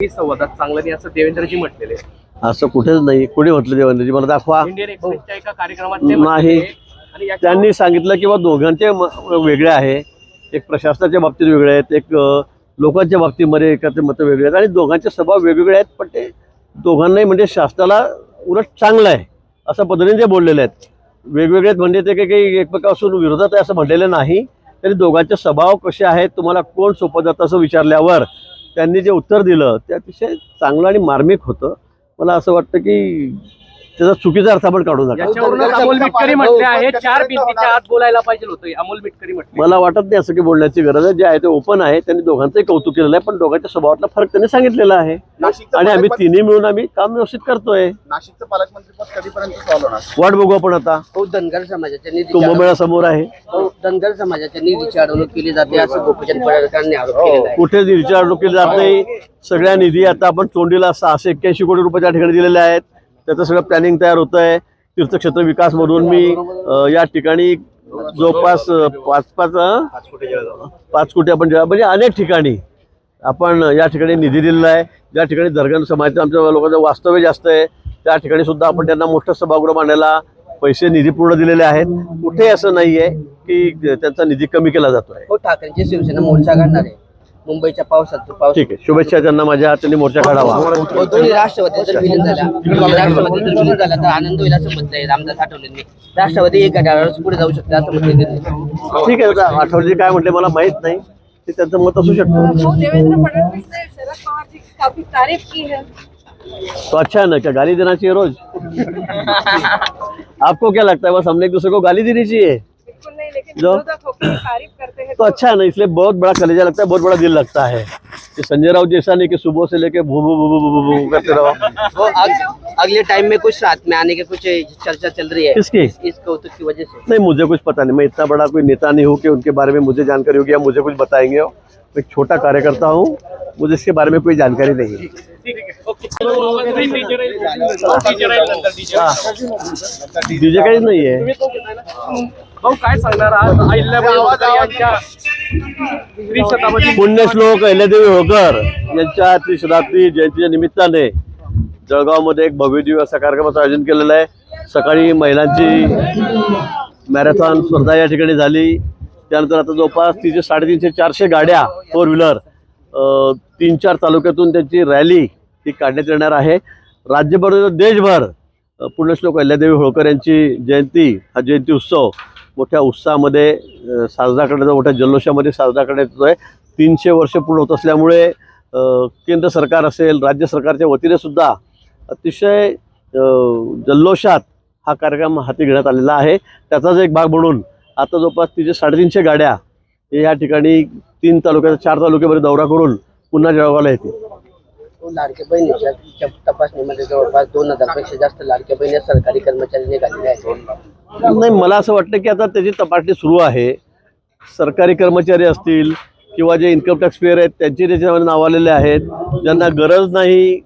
संवादात चांगलं नाही असं देवेंद्रजी म्हटलेले. असं कुठेच नाही. कुणी म्हटलं देवेंद्रजी? मला दाखवा. एका कार्यक्रमात नाही. त्यांनी सांगितलं की बा दोघांचे वेगळे आहे. एक प्रशासनाच्या बाबतीत वेगळे आहेत एक लोकांच्या बाबतीमध्ये एकाचे मतं वेगळे आहेत. आणि दोघांचे स्वभाव वेगवेगळे आहेत पण ते दोघांनाही म्हणजे शासनाला उलट चांगलं आहे अशा पद्धतीने ते बोललेले आहेत. वेगवेगळे आहेत म्हणजे ते काही काही एकमेकापासून विरोधात आहे असं म्हटलेलं नाही. तरी दोघांचे स्वभाव कसे आहेत तुम्हाला कोण सोपं जातं असं विचारल्यावर त्यांनी जे उत्तर दिलं ते अतिशय चांगलं आणि मार्मिक होतं. मला असं वाटतं की त्याचा चुकीचा अर्थ आपण काढू नका. याच्यावरूनच अमोल मिटकरी म्हटले आहे चार भिंतीच्या आत बोलायला पाहिजे होतं अमोल मिटकरी म्हटले. मला वाटत नाही असं की बोलण्याची गरज आहे. जे आहे ते ओपन आहे. त्यांनी दोघांचंही कौतुक केलेलं आहे पण दोघांच्या स्वभावातला फरक त्यांनी सांगितलेला आहे. नाशिकचं आणि आम्ही पालकमंत्री- तिन्ही मिळून आम्ही काम व्यवस्थित करतोय. नाशिकचं पालकमंत्रीपद कधीपर्यंत सॉल्व होणार? वाट बघू आपण आता. हो धनगर समाजाच्या निधीची कुंभमेळा समोर आहे. हो धनगर समाजाच्या निधीची अडवणूक केली जाते असं गोपीचंद पडळकरांनी आरोप केलेला आहे. कुठे विचार केली जात नाही? सगळ्या निधी आता आपण चोंडीला सहाशे एक्क्याऐंशी कोटी रुपये त्या ठिकाणी दिलेले आहेत. त्याचं सगळं प्लॅनिंग तयार होत आहे तीर्थक्षेत्र विकास म्हणून मी या ठिकाणी जवळपास पाच पाच पाच कोटी आपण जेव्हा- म्हणजे अनेक ठिकाणी आपण या ठिकाणी निधी दिलेला आहे. ज्या ठिकाणी दर्गन समाजाचं आमच्या लोकांचं वास्तव्य जास्त आहे त्या ठिकाणी सुद्धा आपण त्यांना मोठं सभागृह मांडायला पैसे निधी पूर्ण दिलेले आहेत. कुठे असं नाही आहे की त्यांचा निधी कमी केला जातो आहे हो, ठाकरेंची शिवसेना मोर्चा काढणार आहे. मुंबईच्या पावसात पाऊस ठीक आहे. शुभेच्छा त्यांना माझ्या हाताने मोर्चा काढावा. हो, दोन्ही राष्ट्रवादी जर विलीन झाल्या राष्ट्रवादी जर विलीन झाला तर आनंद होईल असं म्हटलंय रामदास आठवलेंनी. राष्ट्रवादी एका डाळावर पुढे जाऊ शकते असं म्हटलं. ठीक आहे आता आठवले काय म्हटले मला माहीत नाही. ते त्यांचं मत असू शकतं. है. तो अच्छा है ना क्या गाली देना चाहिए रोज? आपको क्या लगता है बस हमने एक दूसरे को गाली देनी चाहिए? नहीं लेकिन जो- तारीफ़ करते हैं तो अच्छा है ना इसलिए बहुत बड़ा कलेजा लगता है बहुत बड़ा दिल लगता है कि संजय राउत जैसा नहीं कि सुबह से लेके भू भू भू भू भू करते रहो। वो अग- अगले टाइम में कुछ साथ में आने के कुछ चर्चा चल रही है। किसकी? इस कौतुक की वजह से। नहीं मुझे कुछ पता नहीं मैं इतना बड़ा कोई नेता नहीं हूँ कि उनके बारे में मुझे जानकारी होगी या मुझे कुछ बताएँगे। मैं एक छोटा कार्यकर्ता हूँ मुझे इसके बारे में कोई जानकारी नहीं। है डीजे नंतर डीजे डीजे काहीच नाही आहे तुम्ही तो घेताय ना? भाऊ काय सांगणार? आज पुण्यश्लोक अहिल्यादेवी होळकर यांच्या त्रिशताब्दी जयंतीच्या निमित्ताने जळगावमध्ये एक भव्यदिव्य असा कार्यक्रमाचं आयोजन केलेलं आहे. सकाळी महिलांची मॅरेथॉन स्पर्धा या ठिकाणी झाली. त्यानंतर आता जवळपास तीनशे साडेतीनशे चारशे गाड्या फोर व्हीलर तीन चार तालुक्यातून त्यांची रॅली ती काढण्यात येणार आहे. राज्यभर देशभर पुण्यश्लोक अहिल्यादेवी होळकर यांची जयंती हा जयंती उत्सव मोठ्या उत्साहामध्ये साजरा करण्याचा मोठ्या जल्लोषामध्ये साजरा करण्यात येतो आहे तीनशे वर्ष पूर्ण होत असल्यामुळे केंद्र सरकार असेल राज्य सरकारच्या वतीने सुद्धा अतिशय जल्लोषात हा कार्यक्रम हाती घेण्यात आलेला आहे. त्याचाच एक भाग म्हणून आता जवळपास तिचे साडेतीनशे गाड्या या ठिकाणी तीन तालुक्यात चार तालुक्यामध्ये दौरा करून पुन्हा जळगावला येतील. लाडक्या बहिणीच्या तपासणीमध्ये जवळपास दोन हजारपेक्षा जास्त लाडक्या बहिणी सरकारी कर्मचारी निघालेले आहेत. नाही मला असं वाटतं की आता त्याची तपासणी सुरू आहे. सरकारी कर्मचारी असतील किंवा जे इन्कम टॅक्स पेअर आहेत त्यांचे त्याच्यामध्ये नाव आलेले आहेत ज्यांना गरज नाही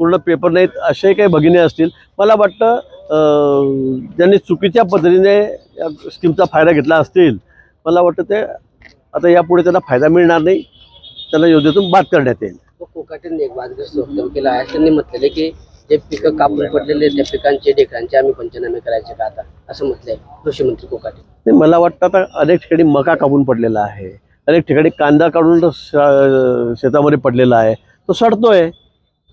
पूर्ण पेपर नाहीत असे काही भगिनी असतील. मला वाटतं ज्यांनी चुकीच्या पद्धतीने या स्कीमचा फायदा घेतला असतील मला वाटतं ते आता यापुढे त्यांना फायदा मिळणार नाही. त्यांना योजनेतून बाद करण्यात येईल. कोकाटीने कोकाटेंनी एक वादग्रस्त वक्तव्य केलं आहे. त्यांनी म्हटलेले की जे पिकं कापून पडलेले त्या पिकांचे ढेकळांचे आम्ही पंचनामे करायचे का आता? असं म्हटलंय कृषी मंत्री कोकाटे. नाही मला वाटतं आता अनेक ठिकाणी मका कापून पडलेला आहे. अनेक ठिकाणी कांदा काढून शेतामध्ये पडलेला आहे. तो सडतोय.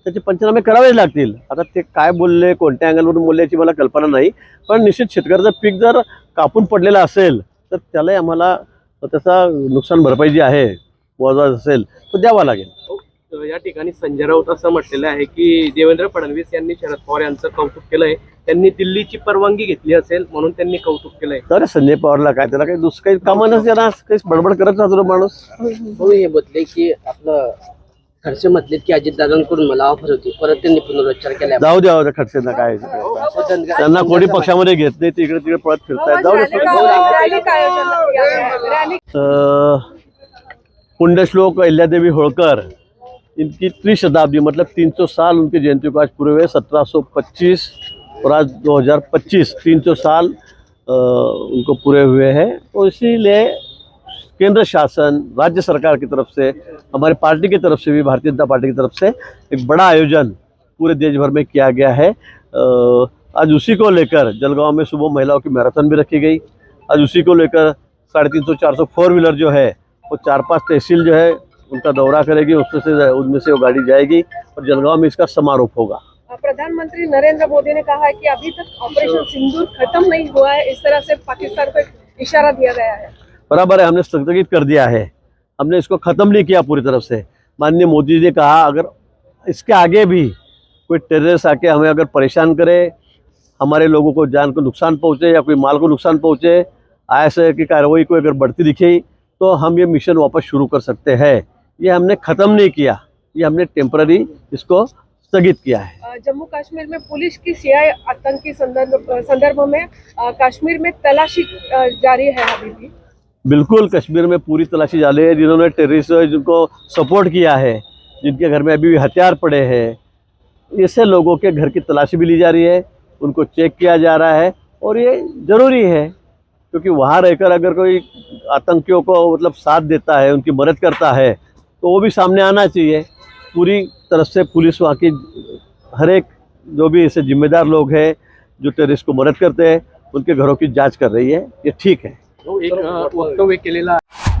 त्याचे पंचनामे करावेच लागतील. आता ते काय बोलले कोणत्या अँगलवरून बोलले याची मला कल्पना नाही. पण निश्चित शेतकऱ्याचं पीक जर कापून पडलेलं असेल तर त्यालाही आम्हाला त्याचा नुकसान भरपाई जी आहे मोजा असेल तो द्यावा लागेल. या ठिकाणी संजय राऊत असं म्हटलेलं आहे की देवेंद्र फडणवीस यांनी शरद पवार यांचं कौतुक केलंय. त्यांनी दिल्लीची परवानगी घेतली असेल म्हणून त्यांनी कौतुक केलंय. तर संजय पवारला काय त्याला काही दुसरं काही कामं नसते ना काही बडबड करत राहतो माणूस. हो हे बदले की आपलं खर्च म्हटलेत की अजितदादांकडून मला ऑफर होती. परत त्यांनी पुनरुच्चार केला. जाऊ द्या खडसेंना काय त्यांना कोणी पक्षामध्ये घेत नाही तिकडे तिकडे पळत फिरतायत. जाऊ दे रैली का आयोजन किया गया है। रैली अ, पुण्यश्लोक अहिल्यादेवी होळकर इनकी त्रिशताब्दी मतलब 300 साल उनकी जयंती को आज पूरे हुए 1725 और आज 2025 300 साल अ, उनको पूरे हुए हैं। तो इसीलिए केंद्र शासन राज्य सरकार की तरफ़ से हमारे पार्टी की तरफ़ से भी भारतीय जनता पार्टी की तरफ़ से एक बड़ा आयोजन पूरे देश भर में किया गया है। आज उसी को लेकर जलगांव में सुबह महिलाओं की मैराथन भी रखी गई। आज उसी को लेकर साढ़े तीन सौ चार सौ फोर व्हीलर जो है वो चार पाँच तहसील जो है उनका दौरा करेगी उसमें से उनमें से वो गाड़ी जाएगी और जलगांव में इसका समारोह होगा। प्रधानमंत्री नरेंद्र मोदी ने कहा है कि अभी तक ऑपरेशन सिंदूर खत्म नहीं हुआ है इस तरह से पाकिस्तान को इशारा दिया गया है। बराबर है हमने स्थगित कर दिया है। हमने इसको ख़त्म नहीं किया पूरी तरफ़ से। माननीय मोदी जी ने कहा अगर इसके आगे भी कोई टेररिस्ट आके हमें अगर परेशान करे हमारे लोगों को जान को नुकसान पहुँचे या कोई माल को नुकसान पहुँचे ऐसे की कार्रवाई को अगर बढ़ती दिखे तो हम ये मिशन वापस शुरू कर सकते हैं। ये हमने ख़त्म नहीं किया ये हमने टेम्पररी इसको स्थगित किया है। जम्मू कश्मीर में पुलिस की सीआई आतंकी संदर्भ संदर्भ में कश्मीर में तलाशी जारी है अभी भी। बिल्कुल कश्मीर में पूरी तलाशी जारी है जिन्होंने टेररिस्ट जिनको सपोर्ट किया है जिनके घर में अभी भी हथियार पड़े हैं ऐसे लोगों के घर की तलाशी भी ली जा रही है उनको चेक किया जा रहा है और ये ज़रूरी है क्योंकि वहाँ रहकर अगर कोई आतंकियों को मतलब साथ देता है उनकी मदद करता है तो वो भी सामने आना चाहिए। पूरी तरफ़ से पुलिस वहाँ की, हर एक जो भी ऐसे जिम्मेदार लोग हैं, जो टेररिस्ट को मदद करते हैं, उनके घरों की जाँच कर रही है। ये ठीक है। तो एक वक्तव्य के आहे.